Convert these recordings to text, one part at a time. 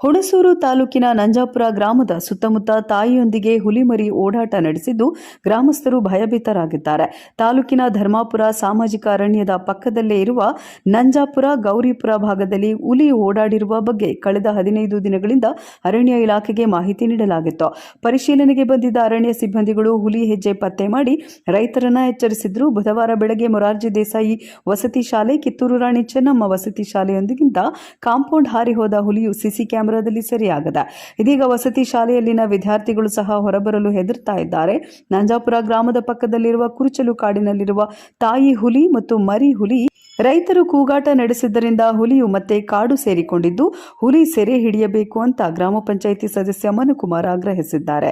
ಹುಣಸೂರು ತಾಲೂಕಿನ ನಂಜಾಪುರ ಗ್ರಾಮದ ಸುತ್ತಮುತ್ತ ತಾಯಿಯೊಂದಿಗೆ ಹುಲಿಮರಿ ಓಡಾಟ ನಡೆಸಿದ್ದು ಗ್ರಾಮಸ್ಥರು ಭಯಭೀತರಾಗಿದ್ದಾರೆ. ತಾಲೂಕಿನ ಧರ್ಮಾಪುರ ಸಾಮಾಜಿಕ ಅರಣ್ಯದ ಪಕ್ಕದಲ್ಲೇ ಇರುವ ನಂಜಾಪುರ ಗೌರಿಪುರ ಭಾಗದಲ್ಲಿ ಹುಲಿ ಓಡಾಡಿರುವ ಬಗ್ಗೆ ಕಳೆದ ಹದಿನೈದು ದಿನಗಳಿಂದ ಅರಣ್ಯ ಇಲಾಖೆಗೆ ಮಾಹಿತಿ ನೀಡಲಾಗಿತ್ತು. ಪರಿಶೀಲನೆಗೆ ಬಂದಿದ್ದ ಅರಣ್ಯ ಸಿಬ್ಬಂದಿಗಳು ಹುಲಿ ಹೆಜ್ಜೆ ಪತ್ತೆ ಮಾಡಿ ರೈತರನ್ನ ಎಚ್ಚರಿಸಿದ್ರು. ಬುಧವಾರ ಬೆಳಗ್ಗೆ ಮೊರಾರ್ಜಿ ದೇಸಾಯಿ ವಸತಿ ಶಾಲೆ, ಕಿತ್ತೂರು ರಾಣಿ ಚೆನ್ನಮ್ಮ ವಸತಿ ಶಾಲೆಯೊಂದಿಗಿಂತ ಕಾಂಪೌಂಡ್ ಹಾರಿ ಹೋದ ಹುಲಿಯು ಸಿಸಿ ಕ್ಯಾಮೆರಾದಲ್ಲಿ ಸರಿಯಾಗದ. ಇದೀಗ ವಸತಿ ಶಾಲೆಯಲ್ಲಿನ ವಿದ್ಯಾರ್ಥಿಗಳು ಸಹ ಹೊರಬರಲು ಹೆದರ್ತಾ ಇದ್ದಾರೆ. ನಂಜಾಪುರ ಗ್ರಾಮದ ಪಕ್ಕದಲ್ಲಿರುವ ಕುರುಚಲು ಕಾಡಿನಲ್ಲಿರುವ ತಾಯಿ ಹುಲಿ ಮತ್ತು ಮರಿ ಹುಲಿ ರೈತರು ಕೂಗಾಟ ನಡೆಸಿದ್ದರಿಂದ ಹುಲಿಯು ಮತ್ತೆ ಕಾಡು ಸೇರಿಕೊಂಡಿದ್ದು, ಹುಲಿ ಸೆರೆ ಹಿಡಿಯಬೇಕು ಅಂತ ಗ್ರಾಮ ಪಂಚಾಯಿತಿ ಸದಸ್ಯ ಮನುಕುಮಾರ್ ಆಗ್ರಹಿಸಿದ್ದಾರೆ.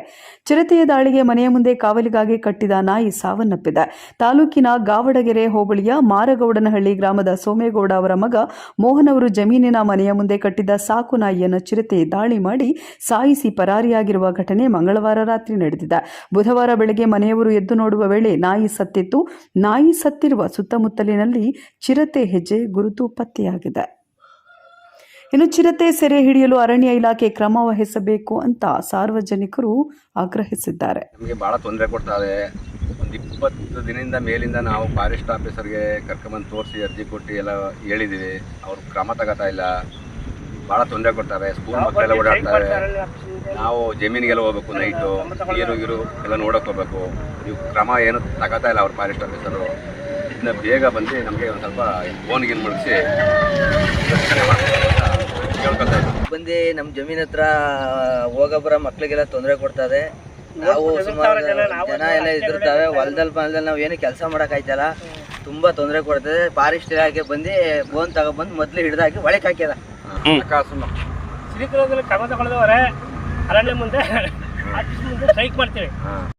ಚಿರತೆಯ ದಾಳಿಗೆ ಮನೆಯ ಮುಂದೆ ಕಾವಲಿಗಾಗಿ ಕಟ್ಟಿದ ನಾಯಿ ಸಾವನ್ನಪ್ಪಿದೆ. ತಾಲೂಕಿನ ಗಾವಡಗೆರೆ ಹೋಬಳಿಯ ಮಾರಗೌಡನಹಳ್ಳಿ ಗ್ರಾಮದ ಸೋಮೇಗೌಡ ಅವರ ಮಗ ಮೋಹನ್ ಅವರು ಜಮೀನಿನ ಮನೆಯ ಮುಂದೆ ಕಟ್ಟಿದ ಸಾಕು ನಾಯಿಯನ್ನು ಚಿರತೆ ದಾಳಿ ಮಾಡಿ ಸಾಯಿಸಿ ಪರಾರಿಯಾಗಿರುವ ಘಟನೆ ಮಂಗಳವಾರ ರಾತ್ರಿ ನಡೆದಿದೆ. ಬುಧವಾರ ಬೆಳಗ್ಗೆ ಮನೆಯವರು ಎದ್ದು ನೋಡುವ ವೇಳೆ ನಾಯಿ ಸತ್ತಿತ್ತು. ನಾಯಿ ಸತ್ತಿರುವ ಸುತ್ತಮುತ್ತಲಿನಲ್ಲಿ ಚಿರತೆ ಹೆಜ್ಜೆ ಗುರುತು ಪತ್ತೆಯಾಗಿದೆ ಇನ್ನು ಚಿರತೆ ಸೆರೆ ಹಿಡಿಯಲು ಅರಣ್ಯ ಇಲಾಖೆ ಕ್ರಮ ವಹಿಸಬೇಕು ಅಂತ ಸಾರ್ವಜನಿಕರು ಆಗ್ರಹಿಸಿದ್ದಾರೆ. ನಮಗೆ ಭಾಳ ತೊಂದರೆ ಕೊಡ್ತಾರೆ ಒಂದು ಇಪ್ಪತ್ತು ದಿನದಿಂದ ಮೇಲಿಂದ ನಾವು ಫಾರೆಸ್ಟ್ ಆಫೀಸರ್ಗೆ ಕರ್ಕೊಂಬಂದು ತೋರಿಸಿ ಅರ್ಜಿ ಕೊಟ್ಟು ಎಲ್ಲ ಹೇಳಿದ್ದೀವಿ ಅವರು ಕ್ರಮ ತಗೋತಾ ಇಲ್ಲ. ಭಾಳ ತೊಂದರೆ ಕೊಡ್ತಾರೆ. ಸ್ಕೂಲ್ ಮಕ್ಕಳೆಲ್ಲ ಓಡಾಡ್ತಾರೆ. ನಾವು ಜಮೀನಿಗೆಲ್ಲ ಹೋಗ್ಬೇಕು ನೈಟು. ನೀರು, ಗೀರು ಎಲ್ಲ ನೋಡೋಕೆ ಹೋಗ್ಬೇಕು. ನೀವು ಕ್ರಮ ಏನು ತಗೋತಾ ಇಲ್ಲ ಅವ್ರು ಫಾರೆಸ್ಟ್ ಆಫೀಸರು. ಇದನ್ನ ಬೇಗ ಬಂದು ನಮಗೆ ಒಂದು ಸ್ವಲ್ಪ ಫೋನ್ ಕೇಳ್ಕೊತಾ ಇದ್ದೀನಿ ಬಂದು ನಮ್ಮ ಜಮೀನ್ ಹತ್ರ ಹೋಗಬರ ಮಕ್ಳಿಗೆಲ್ಲ ತೊಂದರೆ ಕೊಡ್ತದೆ ನಾವು ಸುಮಾರು ಜನ ಎಲ್ಲ ಇದಿರ್ತಾವೆ ಹೊಲದಲ್ಲಿ ಹೊಲದಲ್ಲಿ ನಾವು ಏನು ಕೆಲಸ ಮಾಡೋಕ್ಕಾಯ್ತಲ್ಲ ತುಂಬ ತೊಂದರೆ ಕೊಡ್ತದೆ ಫಾರೆಸ್ಟ್ ಇಲಾಖೆ ಬಂದು ಫೋನ್ ತಗೊಬಂದು ಮೊದಲು ಹಿಡ್ದಾಕಿ ಒಳಕ್ಕೆ ಹಾಕ್ಯದ. ಕಾಸು ಶ್ರೀಕೃತದಲ್ಲಿ ಕ್ರಮ ತಗೊಳ್ದವ್ರೆ. ಅರಣ್ಯ ಮುಂದೆ ಆಫೀಸ್ ಮುಂದೆ ಸ್ಟ್ರೈಕ್ ಮಾಡ್ತೀವಿ. ಹಾಂ.